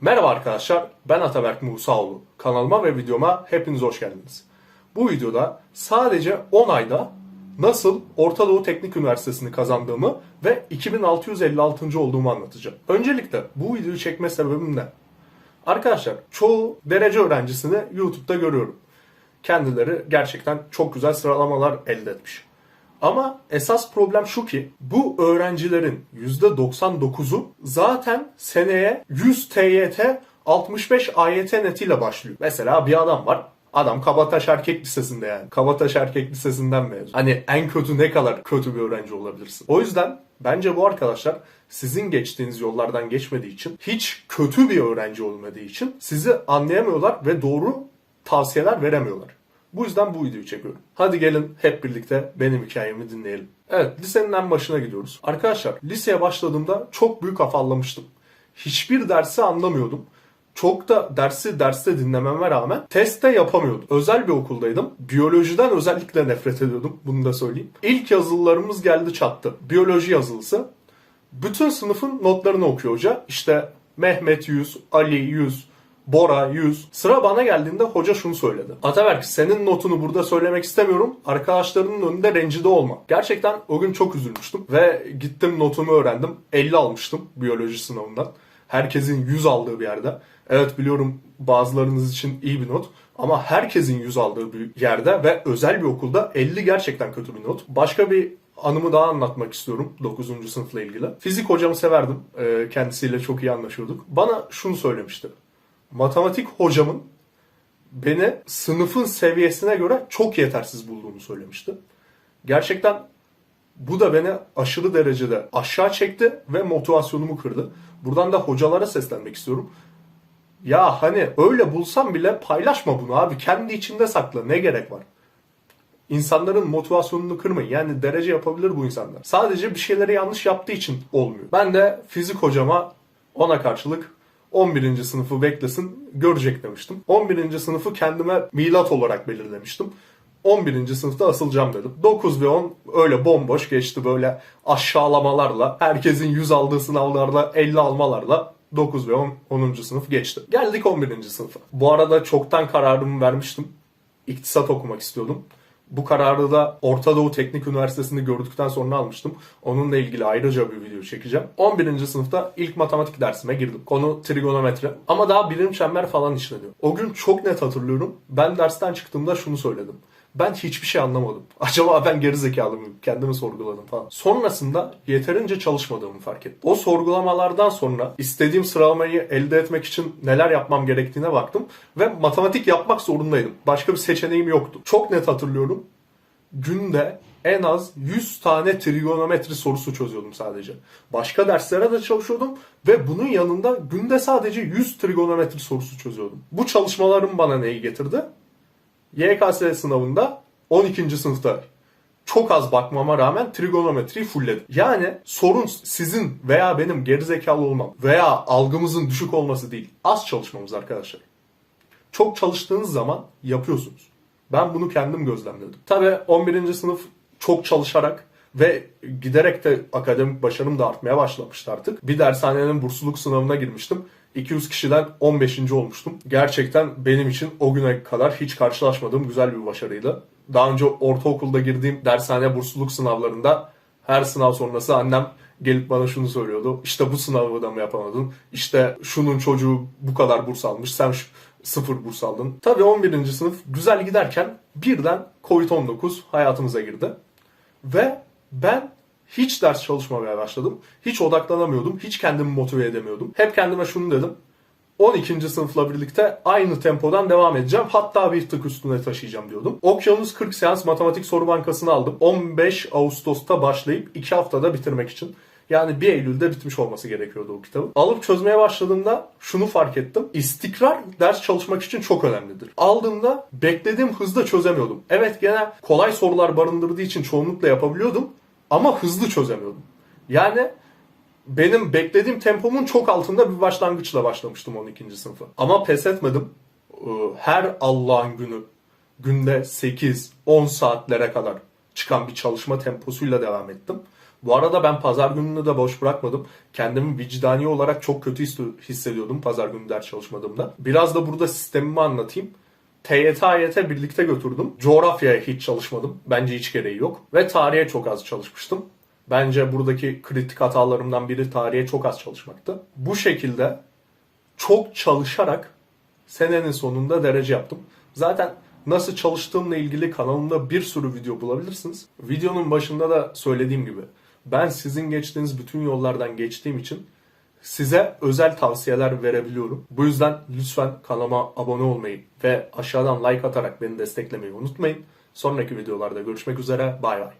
Merhaba arkadaşlar, ben Ataberk Musaoğlu. Kanalıma ve videoma hepiniz hoş geldiniz. Bu videoda sadece 10 ayda nasıl Orta Doğu Teknik Üniversitesi'ni kazandığımı ve 2656. olduğumu anlatacağım. Öncelikle bu videoyu çekme sebebim ne? Arkadaşlar çoğu derece öğrencisini YouTube'da görüyorum. Kendileri gerçekten çok güzel sıralamalar elde etmiş. Ama esas problem şu ki bu öğrencilerin %99'u zaten seneye 100 TYT 65 AYT netiyle başlıyor. Mesela bir adam var. Adam Kabataş Erkek Lisesi'nde yani. Kabataş Erkek Lisesi'nden mezun. Hani en kötü ne kadar kötü bir öğrenci olabilirsin. O yüzden bence bu arkadaşlar sizin geçtiğiniz yollardan geçmediği için hiç kötü bir öğrenci olmadığı için sizi anlayamıyorlar ve doğru tavsiyeler veremiyorlar. Bu yüzden bu videoyu çekiyorum. Hadi gelin hep birlikte benim hikayemi dinleyelim. Evet lisenin en başına gidiyoruz. Arkadaşlar liseye başladığımda çok büyük afallamıştım. Hiçbir dersi anlamıyordum. Çok da dersi derste dinlememe rağmen testte yapamıyordum. Özel bir okuldaydım. Biyolojiden özellikle nefret ediyordum. Bunu da söyleyeyim. İlk yazılılarımız geldi çattı. Biyoloji yazılısı. Bütün sınıfın notlarını okuyor hoca. İşte Mehmet 100, Ali 100, Bora 100. Sıra bana geldiğinde hoca şunu söyledi. Ataberk senin notunu burada söylemek istemiyorum. Arkadaşlarının önünde rencide olma. Gerçekten o gün çok üzülmüştüm. Ve gittim notumu öğrendim. 50 almıştım biyoloji sınavından. Herkesin 100 aldığı bir yerde. Evet biliyorum bazılarınız için iyi bir not. Ama herkesin 100 aldığı bir yerde ve özel bir okulda 50 gerçekten kötü bir not. Başka bir anımı daha anlatmak istiyorum 9. sınıfla ilgili. Fizik hocamı severdim. Ee, Kendisiyle çok iyi anlaşıyorduk. Bana şunu söylemişti matematik hocamın beni sınıfın seviyesine göre çok yetersiz bulduğunu söylemişti. Gerçekten bu da beni aşırı derecede aşağı çekti ve motivasyonumu kırdı. Buradan da hocalara seslenmek istiyorum. Ya hani öyle bulsam bile paylaşma bunu abi. Kendi içinde sakla. Ne gerek var? İnsanların motivasyonunu kırmayın. Yani derece yapabilir bu insanlar. Sadece bir şeyleri yanlış yaptığı için olmuyor. Ben de fizik hocama ona karşılık 11. sınıfı beklesin görecek demiştim. 11. sınıfı kendime milat olarak belirlemiştim. 11. sınıfta asılacağım dedim. 9 ve 10 öyle bomboş geçti böyle aşağılamalarla. Herkesin 100 aldığı sınavlarda 50 almalarla 9 ve 10, 10. sınıf geçti. Geldik 11. sınıfa. Bu arada çoktan kararımı vermiştim. İktisat okumak istiyordum. Bu kararı da Orta Doğu Teknik Üniversitesi'nde gördükten sonra almıştım. Onunla ilgili ayrıca bir video çekeceğim. 11. sınıfta ilk matematik dersime girdim. Konu trigonometri. Ama daha birim çember falan işleniyor. O gün çok net hatırlıyorum. Ben dersten çıktığımda şunu söyledim. Ben hiçbir şey anlamadım. Acaba ben geri zekalı mıyım? Kendimi sorguladım falan. Sonrasında yeterince çalışmadığımı fark ettim. O sorgulamalardan sonra istediğim sıralamayı elde etmek için neler yapmam gerektiğine baktım. Ve matematik yapmak zorundaydım. Başka bir seçeneğim yoktu. Çok net hatırlıyorum. Günde en az 100 tane trigonometri sorusu çözüyordum sadece. Başka derslere de çalışıyordum ve bunun yanında günde sadece 100 trigonometri sorusu çözüyordum. Bu çalışmalarım bana neyi getirdi? YKS sınavında 12. sınıfta çok az bakmama rağmen trigonometriyi fullledim. Yani sorun sizin veya benim gerizekalı olmam veya algımızın düşük olması değil. Az çalışmamız arkadaşlar. Çok çalıştığınız zaman yapıyorsunuz. Ben bunu kendim gözlemledim. Tabii 11. sınıf çok çalışarak ve giderek de akademik başarım da artmaya başlamıştı artık. Bir dershanenin bursluluk sınavına girmiştim. 200 kişiden 15. olmuştum. Gerçekten benim için o güne kadar hiç karşılaşmadığım güzel bir başarıydı. Daha önce ortaokulda girdiğim dershane bursluluk sınavlarında her sınav sonrası annem gelip bana şunu söylüyordu. İşte bu sınavı da mı yapamadın? İşte şunun çocuğu bu kadar burs almış. Sen sıfır burs aldın. Tabii 11. sınıf güzel giderken birden Covid-19 hayatımıza girdi. Ve ben hiç ders çalışmamaya başladım. Hiç odaklanamıyordum. Hiç kendimi motive edemiyordum. Hep kendime şunu dedim. 12. sınıfla birlikte aynı tempodan devam edeceğim. Hatta bir tık üstüne taşıyacağım diyordum. Okyanus 40 seans matematik soru bankasını aldım. 15 Ağustos'ta başlayıp 2 haftada bitirmek için. Yani 1 Eylül'de bitmiş olması gerekiyordu o kitabın. Alıp çözmeye başladığımda şunu fark ettim. İstikrar ders çalışmak için çok önemlidir. Aldığımda beklediğim hızda çözemiyordum. Evet gene kolay sorular barındırdığı için çoğunlukla yapabiliyordum. Ama hızlı çözemiyordum. Yani benim beklediğim tempomun çok altında bir başlangıçla başlamıştım 12. sınıfı. Ama pes etmedim. Ee, Her Allah'ın günü günde 8-10 saatlere kadar çıkan bir çalışma temposuyla devam ettim. Bu arada ben pazar gününü de boş bırakmadım. Kendimi vicdani olarak çok kötü his- hissediyordum pazar günü ders çalışmadığımda. Biraz da burada sistemimi anlatayım. TYT, AYT birlikte götürdüm. Coğrafyaya hiç çalışmadım. Bence hiç gereği yok. Ve tarihe çok az çalışmıştım. Bence buradaki kritik hatalarımdan biri tarihe çok az çalışmaktı. Bu şekilde çok çalışarak senenin sonunda derece yaptım. Zaten nasıl çalıştığımla ilgili kanalımda bir sürü video bulabilirsiniz. Videonun başında da söylediğim gibi ben sizin geçtiğiniz bütün yollardan geçtiğim için size özel tavsiyeler verebiliyorum. Bu yüzden lütfen kanalıma abone olmayı ve aşağıdan like atarak beni desteklemeyi unutmayın. Sonraki videolarda görüşmek üzere. Bay bay.